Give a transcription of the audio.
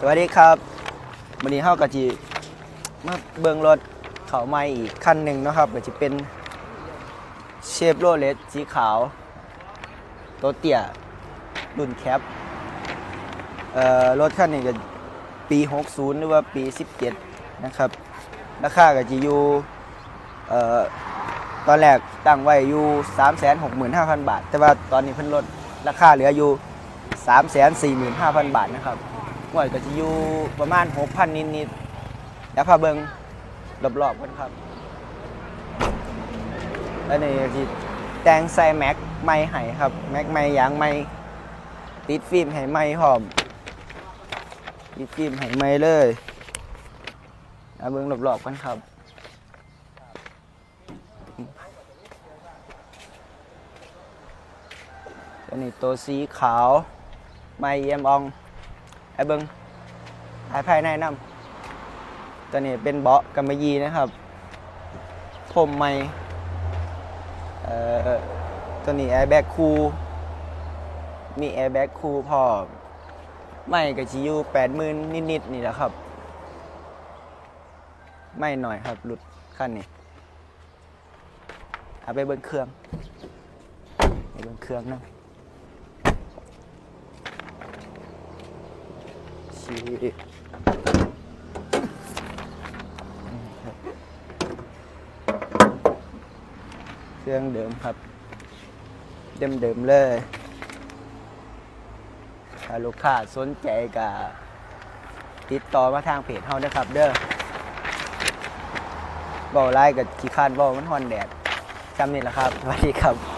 สวัสดีครับวันนี้เฮากะจิมาเบิ่งรถเขาใหม่อีกคันหนึ่งนะครับก็จะเป็นเชฟโรเลตสีขาวโตวเตี้ยรุ่นแคปเอ่อรถคันนี้ก็ปี 60 หรือว่าปี 17 นะครับ ราคาก็จะอยู่เอ่อตอนแรกตั้งไว้อยู่ 365,000 บาท แต่ว่าตอนนี้เพิ่นลดราคาเหลืออยู่ 345,000 บาทนะครับ วดก็จะอยู่ประมาณ 6,000 นิดๆแล้วพาเบิงรอบๆกันครับ แล้วนี่ก็สิแตงใส่แม็กไม่ให้ครับ แม็กไม่ยางไม่ติดฟิล์มให้ไม่พร้อมติดฟิล์มให้ไม่เลยแล้วเบิงรอบๆกันครับตัวนี้ตัวสีขาว ไม่เยี่ยมออง ไอ้เบิงไอ้ภายในน้ำตัวนี้เป็นเบาะกำมะยีนะครับผมไม่เอ่อตัวนี้แอร์แบ็กคูลมีแอร์แบ็กคูลพอมไม่ก็จิอยู่แปดหมื่นนิดๆนี่แหละครับ ไม่หน่อยครับหลุดขั้นนี้เอาไปเบิ้งเครื่องไปเบิ้งเครื่องนะ ชีเครื่องเดิมครับ เดิมเดิมเลยถ้าลูกค้าสนใจก็ติดต่อมาทางเพจเฮานะครับ เด้อบอกไล่กับขี้คานบอกมันฮอนแดดจำนี่แหละครับสวัสดีครับ